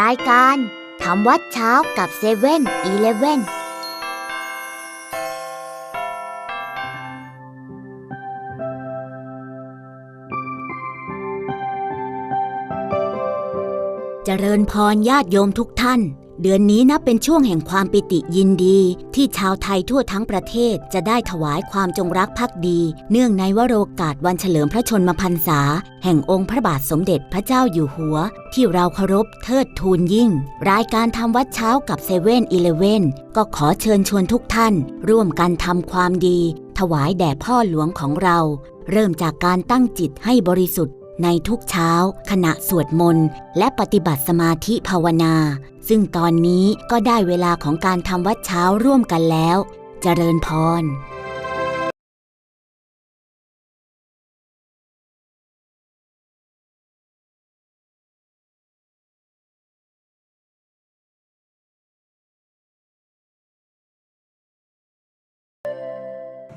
รายการทำวัดเช้ากับเซเว่นอีเลฟเว่นเจริญพรญาติโยมทุกท่าน เดือนนี้นับเป็นช่วงแห่งความปิติยินดี ที่ชาวไทยทั่วทั้งประเทศจะได้ถวายความจงรักภักดี เนื่องในวโรกาสวันเฉลิมพระชนมพรรษา แห่งองค์พระบาทสมเด็จพระเจ้าอยู่หัว ที่เราเคารพเทิดทูนยิ่ง รายการทำวัดเช้ากับเซเว่นอีเลเว่นก็ขอเชิญชวนทุกท่าน ร่วมกันทำความดี ถวายแด่พ่อหลวงของเรา เริ่มจากการตั้งจิตให้บริสุทธิ์ ในทุกเช้า ขณะสวดมนต์ และปฏิบัติสมาธิภาวนา ซึ่งตอนนี้ก็ได้เวลาของการทำวัดเช้าร่วมกันแล้ว เจริญพร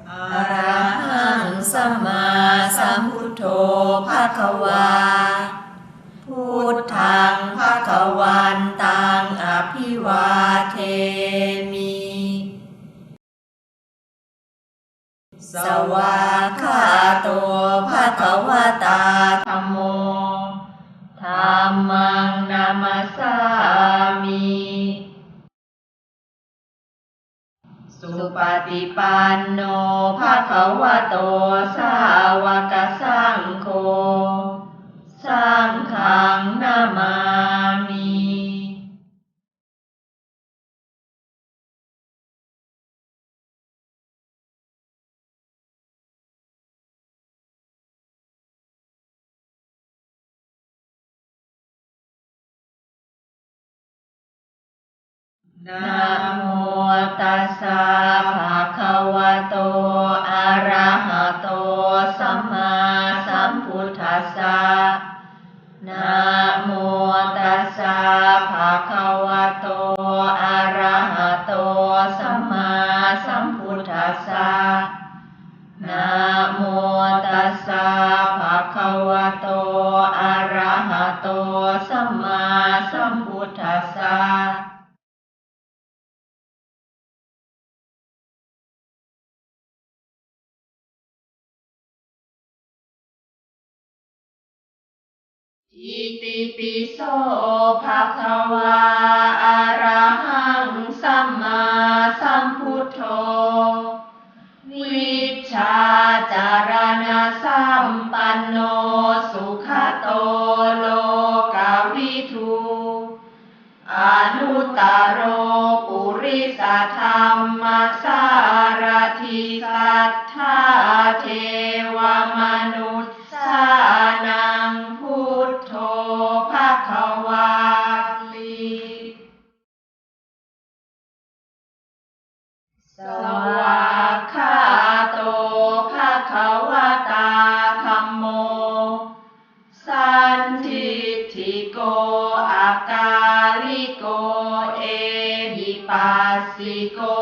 อรหังสัมมาสัมพุทโธ คะวา พุทธังภะคะวันตังอภิวาเทมิ สวากขาโตภะคะวะตาธัมโมธัมมังนามัสสามิ ปฏิปันโนภาควะโตสาวกสังโฆสังขังนามามิ นะโมตัสสะภะ อิติปิโสภะคะวาอะระหังสัมมาสัมพุทโธ วิชชาจารณสัมปันโนสุขโตโลกาวิทูอนุตตโรปุริสธรรมสารทิสัทธาเทวมนุษย์สานัง ปั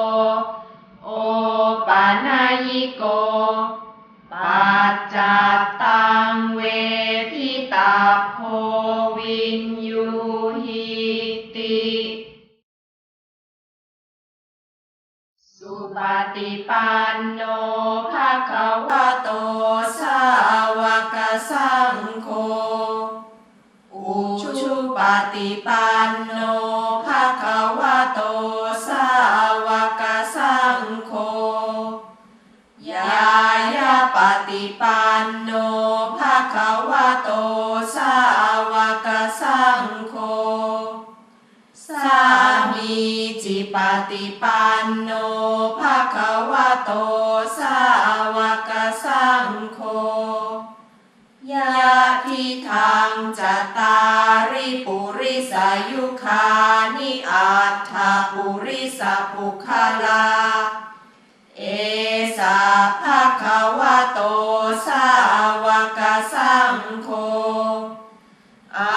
มีจิปฏิปันโนภะคะวะโตสาวกสังโฆยะทิทางจตาริปุริสายุคานิอัตถปุริสปุคลา เอสาภะคะวะโตสาวกสังโฆอา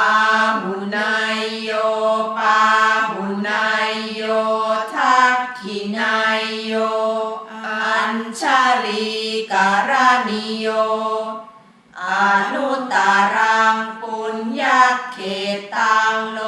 หุนายโย รีการณิโยอนุตตรังปุญญาเขตังโล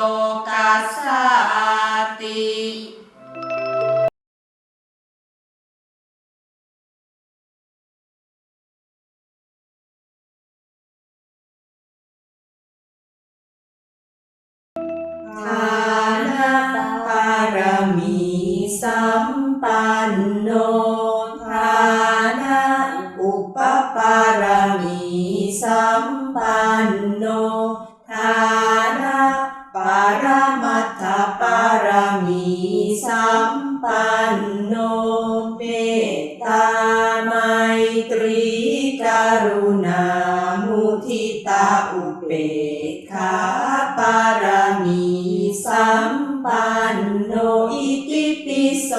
โนอิติปิโส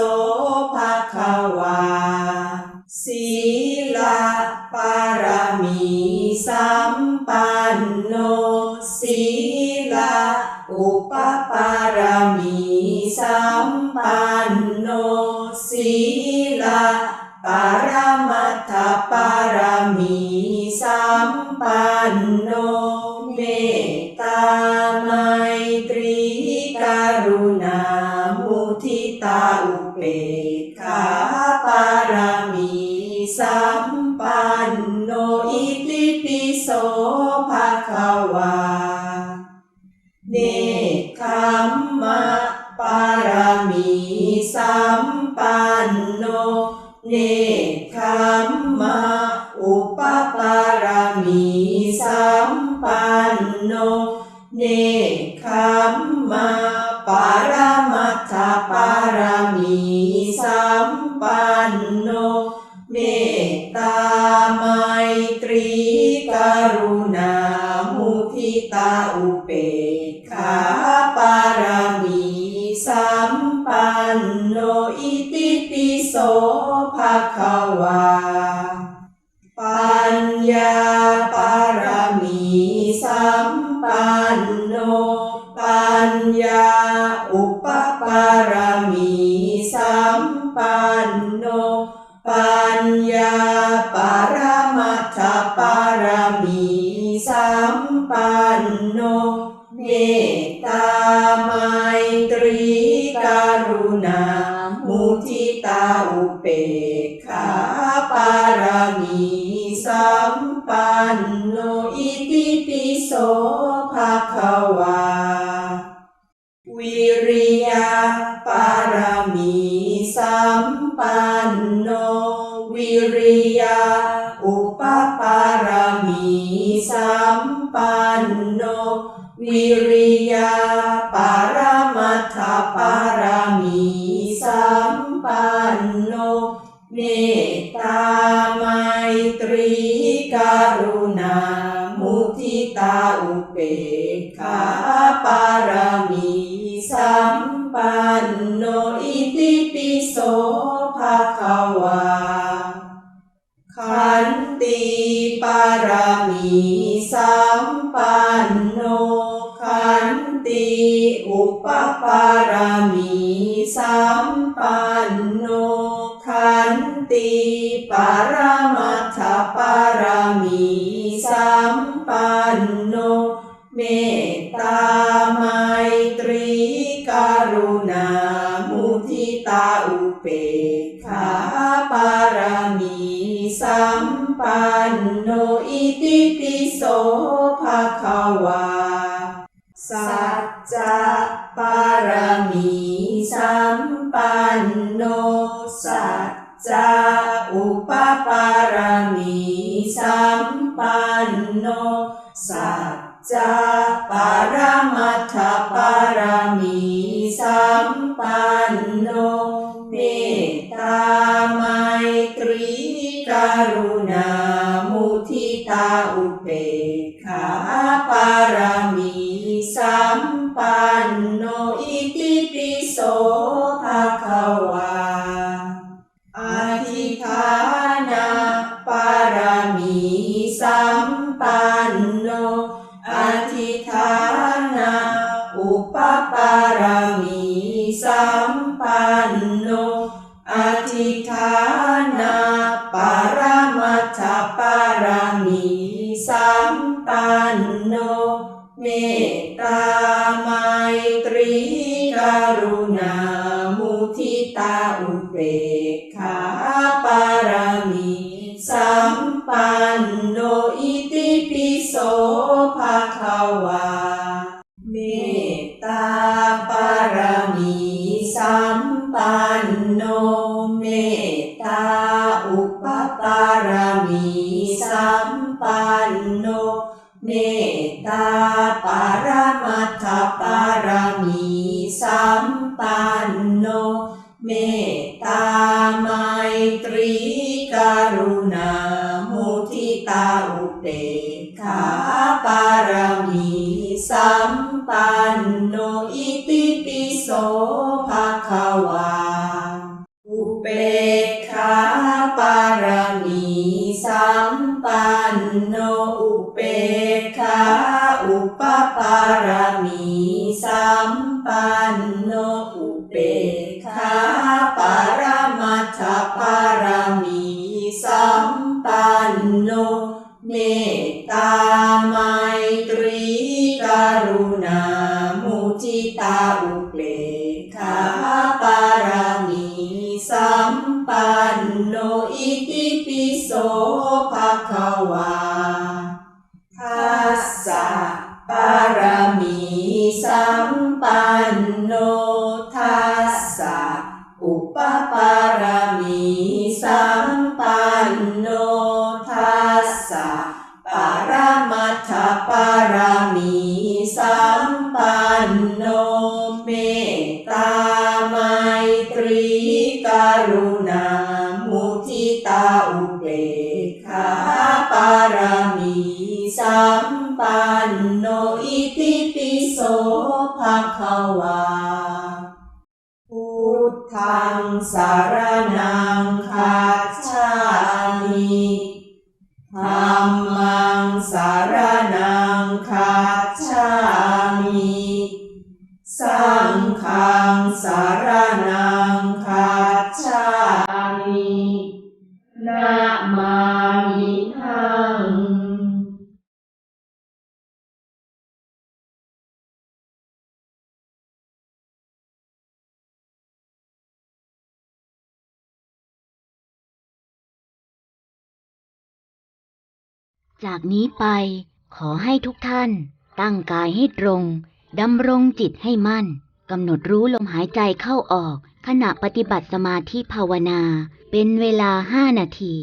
นโน เนคขมมะอุปปารมีสัมปันโน เนคขมมะปารมัตถปารมีสัมปันโน เมตตาไมตรีกรุณามุทิตาอุเบกขาปารมีสัมปันโน ภะคะวา ปัญญาปารมีสัมปันโน ปัญญาอุปปารมีสัมปันโน ปัญญาปารมัตถปารมีสัมปันโนเม นโนอิติปิโสภะคะวา วิริยะปารมีสัมปันโน วิริยะอุปปารมีสัมปันโน วิริยะปารมัตถปารมีสัมปันโนเม รุณามุทิตาอุเบกขาปารมีสัมปันโนอิติปิโสภะคะวาขันติปารมีสัมปันโนขันติอุปปารมีสัมปันโน ขันติปารมัตถปารมีสัมปันโน เมตตาไมตรีกรุณา มุทิตาอุเบกขาปารมีสัมปันโน อิติปิโสภะคะวา สัจจะปารมีสัมปันโน มีสัมปันโนสัจจะปารมัตถปารมีสัมปันโนเมตตาไมตรีกรุณามุทิตาอุเบกขาปารมีสัมปันโนอิติปิโส ปารมีสัมปันโน මේ โนอิติปิโสภะคะวา Amen. จากนี้ไปขอให้ทุกท่าน ตั้งกายให้ตรงดำรงจิตให้มั่นกำหนดรู้ลมหายใจเข้าออก ขณะปฏิบัติสมาธิภาวนา เป็นเวลาห้านาที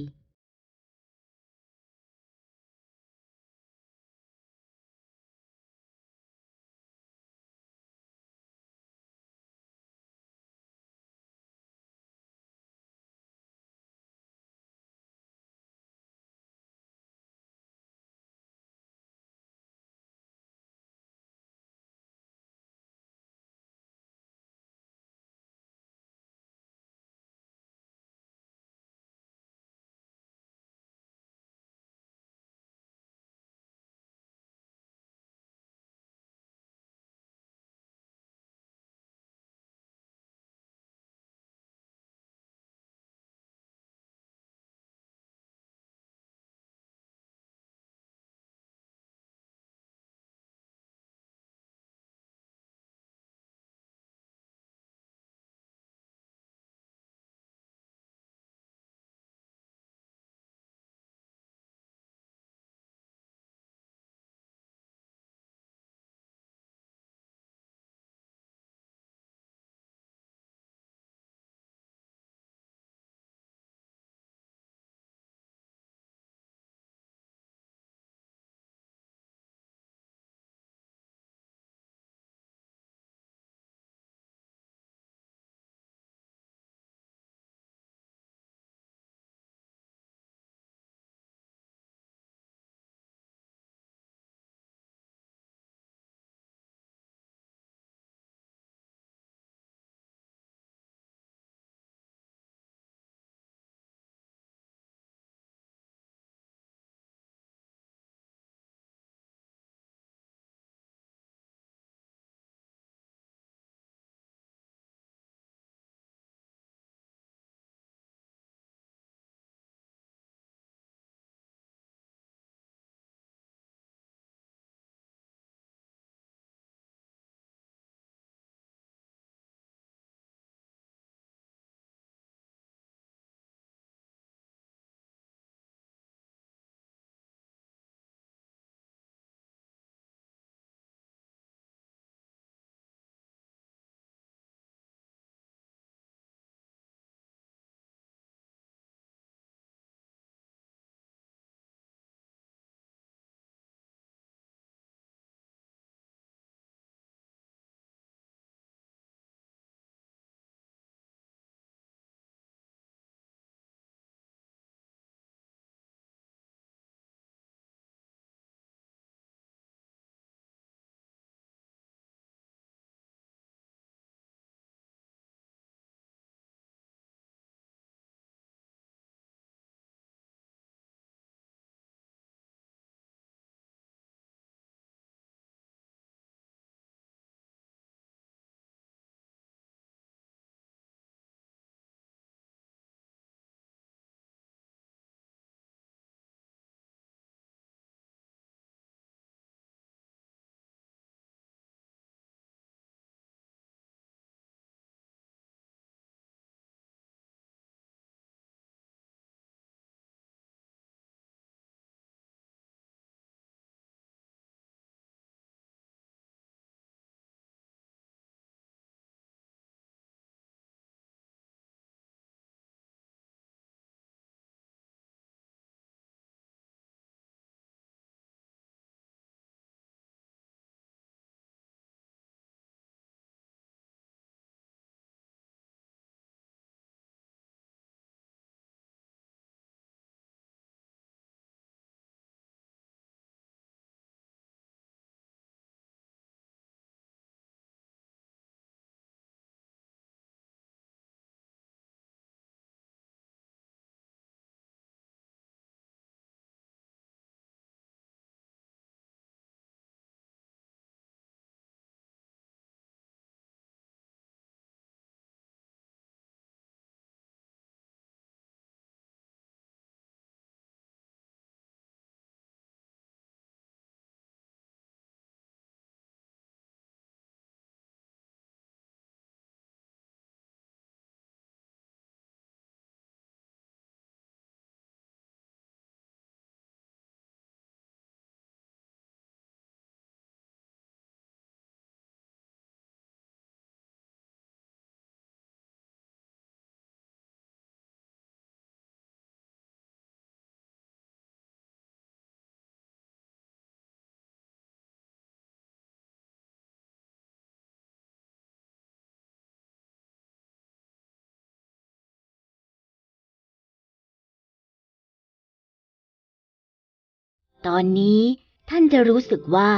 ตอนนี้ท่านจะรู้สึกว่า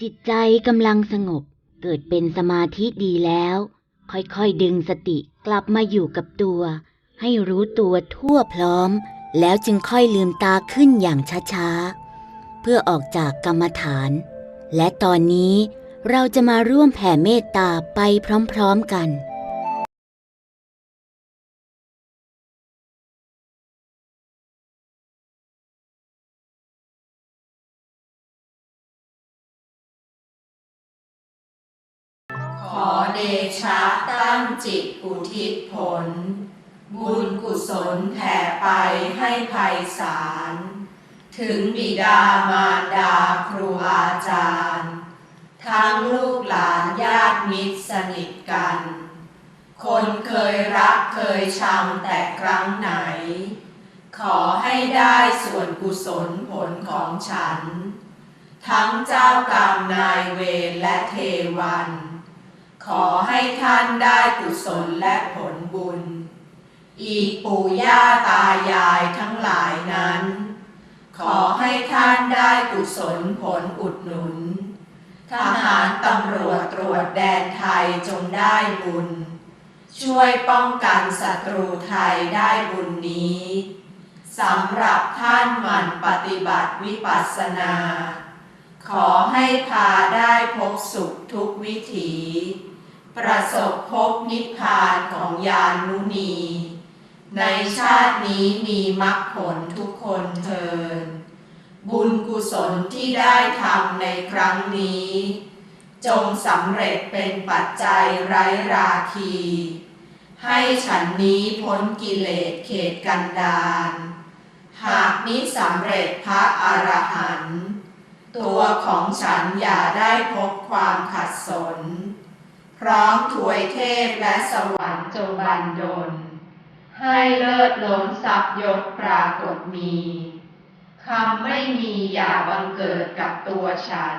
จิตใจกำลังสงบ เกิดเป็นสมาธิดีแล้ว ค่อยๆดึงสติกลับมาอยู่กับตัว ให้รู้ตัวทั่วพร้อม แล้วจึงค่อยลืมตาขึ้นอย่างช้าๆ เพื่อออกจากกรรมฐาน และตอนนี้เราจะมาร่วมแผ่เมตตาไปพร้อมๆกัน งจิตอุทิศผล บุญกุศลแผ่ไปให้ภัยสาร ถึงบิดามารดาครูอาจารย์ ทั้งลูกหลานญาติมิตรสนิทกัน คนเคยรักเคยชังแต่ครั้งไหน ขอให้ได้ส่วนกุศลผลของฉัน ทั้งเจ้ากรรมนายเวรและเทวัน ขอให้ท่านได้กุศลและผลบุญ อีกปู่ย่าตายายทั้งหลายนั้น ขอให้ท่านได้กุศลผลอุดหนุน ทหารตำรวจตรวจแดนไทยจงได้บุญ ช่วยป้องกันศัตรูไทยได้บุญนี้สำหรับท่านหมั่นปฏิบัติวิปัสสนา ขอให้พาได้พบสุขทุกวิถี ประสบพบนิพพานของยานุนี ในชาตินี้มีมรรคผลทุกคนเทินบุญกุศลที่ได้ทำในครั้งนี้ จงสำเร็จเป็นปัจจัยไร้ราคี ให้ฉันนี้พ้นกิเลสเขตกันดานหากมิสำเร็จพระอรหันต์ตัวของฉันอย่าได้พบความขัดสน พร้อมถวยเทพและสวรรค์จงบันดล ให้เลิศล้นทรัพย์ยศปรากฏมีคำไม่มีอย่าบังเกิดกับตัวฉัน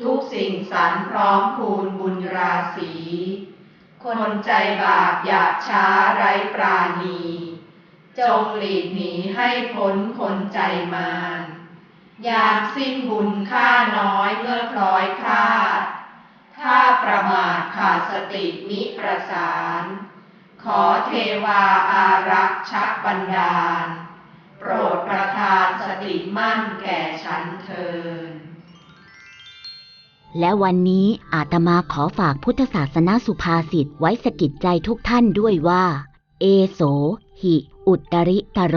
ทุกสิ่งสรรพร้อมพูนบุญราศีคนใจบาปหยาบช้าไร้ปราณี จงหลีกหนีให้พ้นคนใจมารยามสิ้นบุญค่าน้อยเมื่อคล้อยคลาด ถ้าประมาทขาดสติมิประสาน ขอเทวาอารักษ์ชักบันดาล โปรดประทานสติมั่นแก่ฉันเทินและวันนี้อาตมาขอฝากพุทธศาสนาสุภาษิตไว้สกิดใจทุกท่านด้วยว่า เอโส หิ อุตริตโร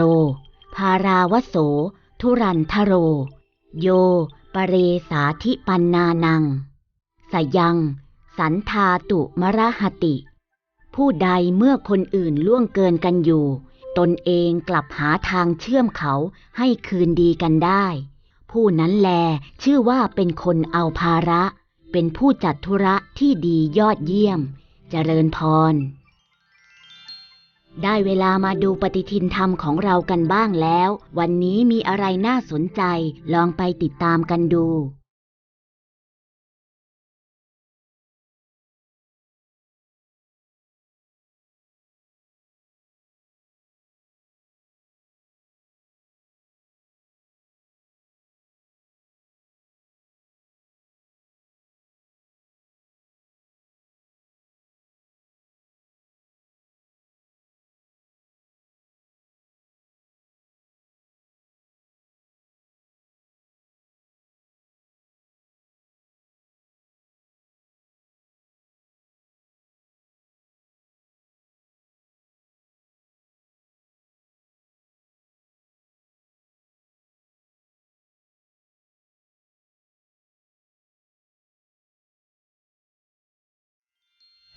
ภาราวโส ทุรันทโร โย ปเรสาธิปันนานัง สยัง สันทาตุมระหติ ผู้ใดเมื่อคนอื่นล่วงเกินกันอยู่ ตนเองกลับหาทางเชื่อมเขาให้คืนดีกันได้ ผู้นั้นแลชื่อว่าเป็นคนเอาภาระ เป็นผู้จัดธุระที่ดียอดเยี่ยมเจริญพร ได้เวลามาดูปฏิทินธรรมของเรากันบ้างแล้ว วันนี้มีอะไรน่าสนใจลองไปติดตามกันดู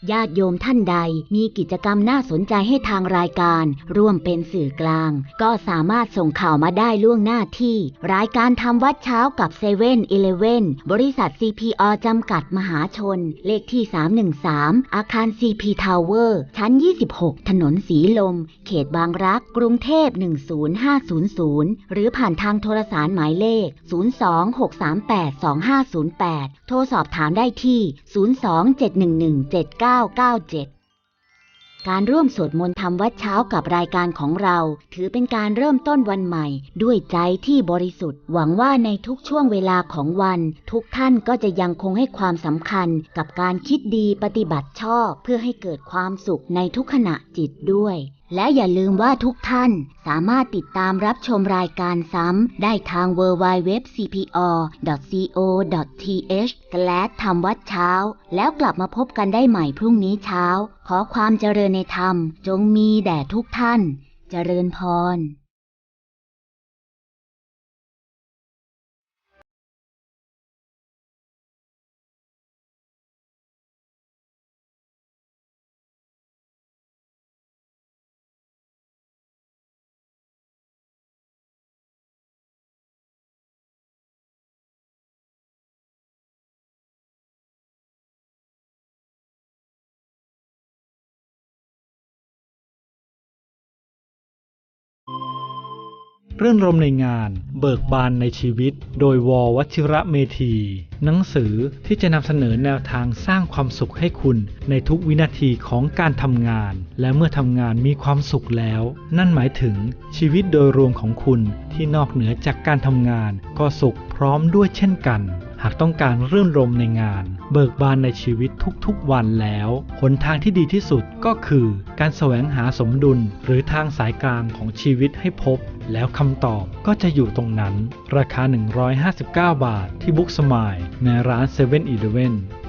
ญาติโยมท่านใดมีกิจกรรมน่าสนใจให้ทางรายการ ร่วมเป็นสื่อกลาง ก็สามารถส่งข่าวมาได้ล่วงหน้าที่ รายการทำวัดเช้ากับ7 e เ e ่ e อบบริษัท CPO จำกัดมหาชน เลขที่ 313 อาคาร CP Tower ชั้น 26 ถนนสีลม เขตบางรัก กรุงเทพ 10500 หรือผ่านทางโทรสารหมายเลข 026382508 โทรสอบถามได้ที่997การร่วมสวดมนต์ทำวัดเช้ากับรายการของเรา ถือเป็นการเริ่มต้นวันใหม่ ด้วยใจที่บริสุทธิ์ หวังว่าในทุกช่วงเวลาของวัน ทุกท่านก็จะยังคงให้ความสำคัญกับการคิดดีปฏิบัติชอบ เพื่อให้เกิดความสุขในทุกขณะจิตด้วย และอย่าลืมว่าทุกท่านสามารถติดตามรับชมรายการซ้ำ ได้ทาง www.cpr.co.th และทำวัดเช้า แล้วกลับมาพบกันได้ใหม่พรุ่งนี้เช้า ขอความเจริญในธรรม จงมีแด่ทุกท่าน เจริญพร รื่นรมในงาน เบิกบานในชีวิต โดยววชิระเมธี หนังสือที่จะนำเสนอแนวทางสร้างความสุขให้คุณ ในทุกวินาทีของการทำงาน และเมื่อทำงานมีความสุขแล้ว นั่นหมายถึงชีวิตโดยรวมของคุณที่นอกเหนือจากการทำงาน ก็สุขพร้อมด้วยเช่นกัน หากต้องการรื่นรมในงาน เบิกบานในชีวิตทุกๆวันแล้วหนทางที่ดีที่สุดก็คือ การแสวงหาสมดุลหรือทางสายกลางของชีวิตให้พบ แล้วคำตอบก็จะอยู่ตรงนั้น ราคา 159 บาทที่บุ๊กสมายในร้าน7 e เ e ่ e อ